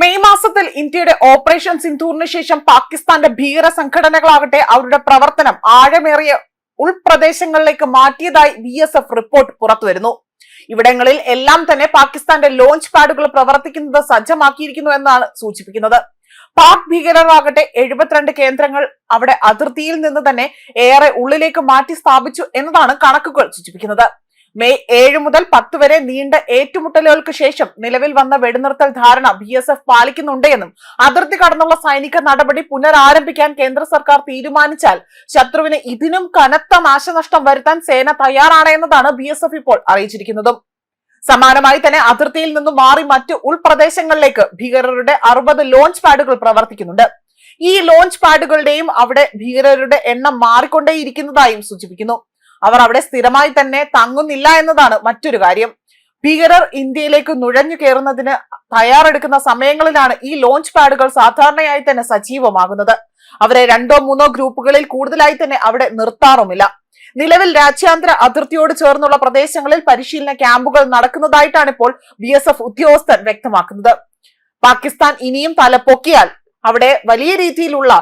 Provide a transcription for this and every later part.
May മാസത്തിൽ ഇന്ത്യയുടെ operation സിന്ധൂറിന് ശേഷം പാകിസ്ഥാന്റെ ഭീകര സംഘടനകളാകട്ടെ അവരുടെ പ്രവർത്തനം ആഴമേറിയ ഉൾപ്രദേശങ്ങളിലേക്ക് മാറ്റിയതായി ബി എസ് എഫ് റിപ്പോർട്ട് പുറത്തുവരുന്നു. ഇവിടങ്ങളിൽ എല്ലാം തന്നെ പാകിസ്ഥാന്റെ ലോഞ്ച് പാഡുകൾ പ്രവർത്തിക്കുന്നത് സജ്ജമാക്കിയിരിക്കുന്നു എന്നാണ് സൂചിപ്പിക്കുന്നത്. പാക് ഭീകരരാകട്ടെ എഴുപത്തിരണ്ട് കേന്ദ്രങ്ങൾ അവിടെ അതിർത്തിയിൽ നിന്ന് തന്നെ ഏറെ ഉള്ളിലേക്ക് മാറ്റി സ്ഥാപിച്ചു എന്നതാണ് കണക്കുകൾ സൂചിപ്പിക്കുന്നത്. മെയ് ഏഴ് മുതൽ പത്ത് വരെ നീണ്ട ഏറ്റുമുട്ടലുകൾക്ക് ശേഷം നിലവിൽ വന്ന വെടിനിർത്തൽ ധാരണ ബി എസ് എഫ് പാലിക്കുന്നുണ്ട് എന്നും അതിർത്തി കടന്നുള്ള സൈനിക നടപടി പുനരാരംഭിക്കാൻ കേന്ദ്ര സർക്കാർ തീരുമാനിച്ചാൽ ശത്രുവിന് ഇതിനും കനത്ത നാശനഷ്ടം വരുത്താൻ സേന തയ്യാറാണ് എന്നതാണ് ബി എസ് എഫ് ഇപ്പോൾ അറിയിച്ചിരിക്കുന്നതും. സമാനമായി തന്നെ അതിർത്തിയിൽ നിന്നും മാറി മറ്റ് ഉൾപ്രദേശങ്ങളിലേക്ക് ഭീകരരുടെ അറുപത് ലോഞ്ച് പാഡുകൾ പ്രവർത്തിക്കുന്നുണ്ട്. ഈ ലോഞ്ച് പാഡുകളുടെയും അവിടെ ഭീകരരുടെ എണ്ണം മാറിക്കൊണ്ടേയിരിക്കുന്നതായും സൂചിപ്പിക്കുന്നു. അവർ അവിടെ സ്ഥിരമായി തന്നെ തങ്ങുന്നില്ല എന്നതാണ് മറ്റൊരു കാര്യം. ഭീകരർ ഇന്ത്യയിലേക്ക് നുഴഞ്ഞു കയറുന്നതിന് തയ്യാറെടുക്കുന്ന സമയങ്ങളിലാണ് ഈ ലോഞ്ച് പാഡുകൾ സാധാരണയായി തന്നെ സജീവമാകുന്നത്. അവരെ രണ്ടോ മൂന്നോ ഗ്രൂപ്പുകളിൽ കൂടുതലായി തന്നെ അവിടെ നിർത്താറുമില്ല. നിലവിൽ രാജ്യാന്തര അതിർത്തിയോട് ചേർന്നുള്ള പ്രദേശങ്ങളിൽ പരിശീലന ക്യാമ്പുകൾ നടക്കുന്നതായിട്ടാണ് ഇപ്പോൾ ബി എസ് എഫ് ഉദ്യോഗസ്ഥർ വ്യക്തമാക്കുന്നത്. പാകിസ്ഥാൻ ഇനിയും തലപ്പൊക്കിയാൽ അവിടെ വലിയ രീതിയിലുള്ള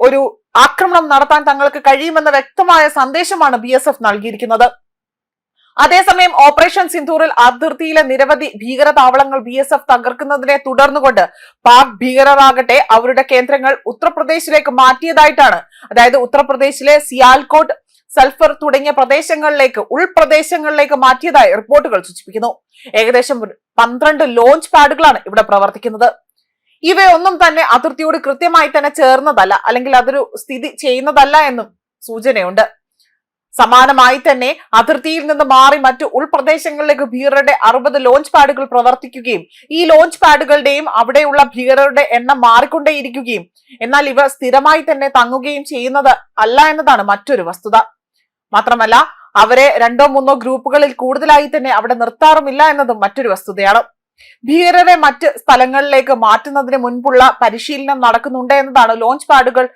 ഒരു ആക്രമണം നടത്താൻ തങ്ങൾക്ക് കഴിയുമെന്ന വ്യക്തമായ സന്ദേശമാണ് ബി എസ് എഫ് നൽകിയിരിക്കുന്നത്. അതേസമയം ഓപ്പറേഷൻ സിന്ധൂറിൽ അതിർത്തിയിലെ നിരവധി ഭീകര താവളങ്ങൾ ബി എസ് എഫ് തകർക്കുന്നതിനെ തുടർന്നുകൊണ്ട് പാക് ഭീകരരാകട്ടെ അവരുടെ കേന്ദ്രങ്ങൾ ഉത്തർപ്രദേശിലേക്ക് മാറ്റിയതായിട്ടാണ്. അതായത് ഉത്തർപ്രദേശിലെ സിയാൽകോട്ട് സൾഫർ തുടങ്ങിയ പ്രദേശങ്ങളിലേക്ക് ഉൾപ്രദേശങ്ങളിലേക്ക് മാറ്റിയതായി റിപ്പോർട്ടുകൾ സൂചിപ്പിക്കുന്നു. ഏകദേശം പന്ത്രണ്ട് ലോഞ്ച് പാഡുകളാണ് ഇവിടെ പ്രവർത്തിക്കുന്നത്. ഇവയൊന്നും തന്നെ അതിർത്തിയോട് കൃത്യമായി തന്നെ ചേർന്നതല്ല. അല്ലെങ്കിൽ അതൊരു സ്ഥിതി ചെയ്യുന്നതല്ല എന്നും സൂചനയുണ്ട്. സമാനമായി തന്നെ അതിർത്തിയിൽ നിന്ന് മാറി മറ്റു ഉൾപ്രദേശങ്ങളിലേക്ക് ഭീകരരുടെ അറുപത് ലോഞ്ച് പാഡുകൾ പ്രവർത്തിക്കുകയും ഈ ലോഞ്ച് പാഡുകളുടെയും അവിടെയുള്ള ഭീകരരുടെ എണ്ണം മാറിക്കൊണ്ടേയിരിക്കുകയും എന്നാൽ ഇവ സ്ഥിരമായി തന്നെ തങ്ങുകയും ചെയ്യുന്നത് അല്ല എന്നതാണ് മറ്റൊരു വസ്തുത. മാത്രമല്ല അവരെ രണ്ടോ മൂന്നോ ഗ്രൂപ്പുകളിൽ കൂടുതലായി തന്നെ അവിടെ നിർത്താറുമില്ല എന്നതും മറ്റൊരു വസ്തുതയാണ്. ഭീകരരെ മറ്റ് സ്ഥലങ്ങളിലേക്ക് മാറ്റുന്നതിന് മുൻപുള്ള പരിശീലനം നടക്കുന്നുണ്ട് എന്നതാണ് ലോഞ്ച് പാഡുകൾ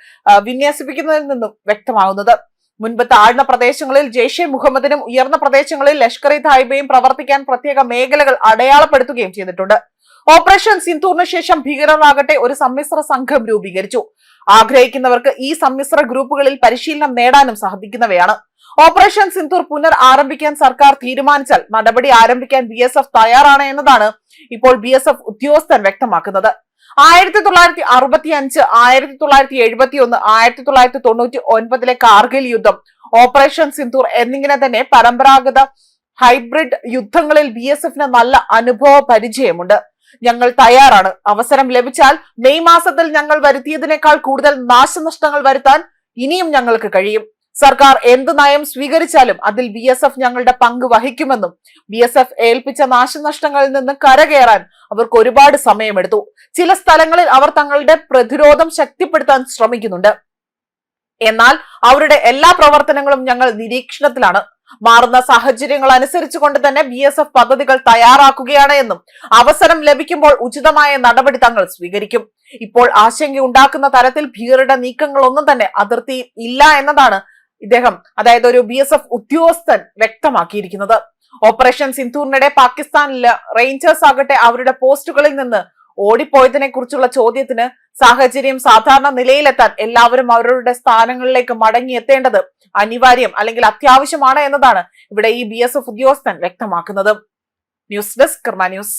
വിന്യസിപ്പിക്കുന്നതിൽ നിന്നും വ്യക്തമാകുന്നത്. മുൻപ് താഴ്ന്ന പ്രദേശങ്ങളിൽ ജെയ്ഷെ മുഹമ്മദിനും ഉയർന്ന പ്രദേശങ്ങളിൽ ലഷ്കർ ഇ തായ്ബയും പ്രവർത്തിക്കാൻ പ്രത്യേക മേഖലകൾ അടയാളപ്പെടുത്തുകയും ചെയ്തിട്ടുണ്ട്. ഓപ്പറേഷൻ സിന്ധൂറിന് ശേഷം ഭീകരരാകട്ടെ ഒരു സമ്മിശ്ര സംഘം രൂപീകരിച്ചു. ആഗ്രഹിക്കുന്നവർക്ക് ഈ സമ്മിശ്ര ഗ്രൂപ്പുകളിൽ പരിശീലനം നേടാനും സാധിക്കുന്നവയാണ്. ഓപ്പറേഷൻ സിന്ധൂർ പുനർ ആരംഭിക്കാൻ സർക്കാർ തീരുമാനിച്ചാൽ നടപടി ആരംഭിക്കാൻ ബി എസ് എഫ് തയ്യാറാണ് എന്നതാണ് ഇപ്പോൾ ബി എസ് എഫ് ഉദ്യോഗസ്ഥൻ വ്യക്തമാക്കുന്നത്. ആയിരത്തി തൊള്ളായിരത്തി അറുപത്തി അഞ്ച് ആയിരത്തി തൊള്ളായിരത്തി എഴുപത്തി ഒന്ന് ആയിരത്തി തൊള്ളായിരത്തി തൊണ്ണൂറ്റി ഒൻപതിലെ കാർഗിൽ യുദ്ധം ഓപ്പറേഷൻ സിന്ധൂർ എന്നിങ്ങനെ തന്നെ പരമ്പരാഗത ഹൈബ്രിഡ് യുദ്ധങ്ങളിൽ ബി എസ് എഫിന് നല്ല അനുഭവ പരിചയമുണ്ട്. ഞങ്ങൾ തയ്യാറാണ്. അവസരം ലഭിച്ചാൽ മെയ് മാസത്തിൽ ഞങ്ങൾ വരുത്തിയതിനേക്കാൾ കൂടുതൽ നാശനഷ്ടങ്ങൾ വരുത്താൻ ഇനിയും ഞങ്ങൾക്ക് കഴിയും. സർക്കാർ എന്ത് നയം സ്വീകരിച്ചാലും അതിൽ ബി എസ് എഫ് ഞങ്ങളുടെ പങ്ക് വഹിക്കുമെന്നും ബി എസ് എഫ് ഏൽപ്പിച്ച നാശനഷ്ടങ്ങളിൽ നിന്ന് കരകയറാൻ അവർക്ക് ഒരുപാട് സമയമെടുത്തു. ചില സ്ഥലങ്ങളിൽ അവർ തങ്ങളുടെ പ്രതിരോധം ശക്തിപ്പെടുത്താൻ ശ്രമിക്കുന്നുണ്ട്. എന്നാൽ അവരുടെ എല്ലാ പ്രവർത്തനങ്ങളും ഞങ്ങൾ നിരീക്ഷണത്തിലാണ്. മാറുന്ന സാഹചര്യങ്ങൾ അനുസരിച്ചുകൊണ്ട് തന്നെ ബി എസ് എഫ് പദ്ധതികൾ തയ്യാറാക്കുകയാണ് എന്നും അവസരം ലഭിക്കുമ്പോൾ ഉചിതമായ നടപടി തങ്ങൾ സ്വീകരിക്കും. ഇപ്പോൾ ആശങ്ക ഉണ്ടാക്കുന്ന തരത്തിൽ ഭീകരരുടെ നീക്കങ്ങളൊന്നും തന്നെ അതിർത്തിയിൽ ഇല്ല എന്നതാണ് ഇദ്ദേഹം അതായത് ഒരു ബി എസ് എഫ് ഉദ്യോഗസ്ഥൻ വ്യക്തമാക്കിയിരിക്കുന്നത്. ഓപ്പറേഷൻ സിന്ധൂറിനിടെ പാകിസ്ഥാനിലെ റേഞ്ചേഴ്സ് ആകട്ടെ അവരുടെ പോസ്റ്റുകളിൽ നിന്ന് ഓടിപ്പോയതിനെ കുറിച്ചുള്ള ചോദ്യത്തിന് സാഹചര്യം സാധാരണ നിലയിലെത്താൻ എല്ലാവരും അവരുടെ സ്ഥാനങ്ങളിലേക്ക് മടങ്ങിയെത്തേണ്ടത് അനിവാര്യം അല്ലെങ്കിൽ അത്യാവശ്യമാണ് എന്നതാണ് ഇവിടെ ഈ ബി എസ് എഫ് ഉദ്യോഗസ്ഥൻ വ്യക്തമാക്കുന്നത്. News desk Karma news.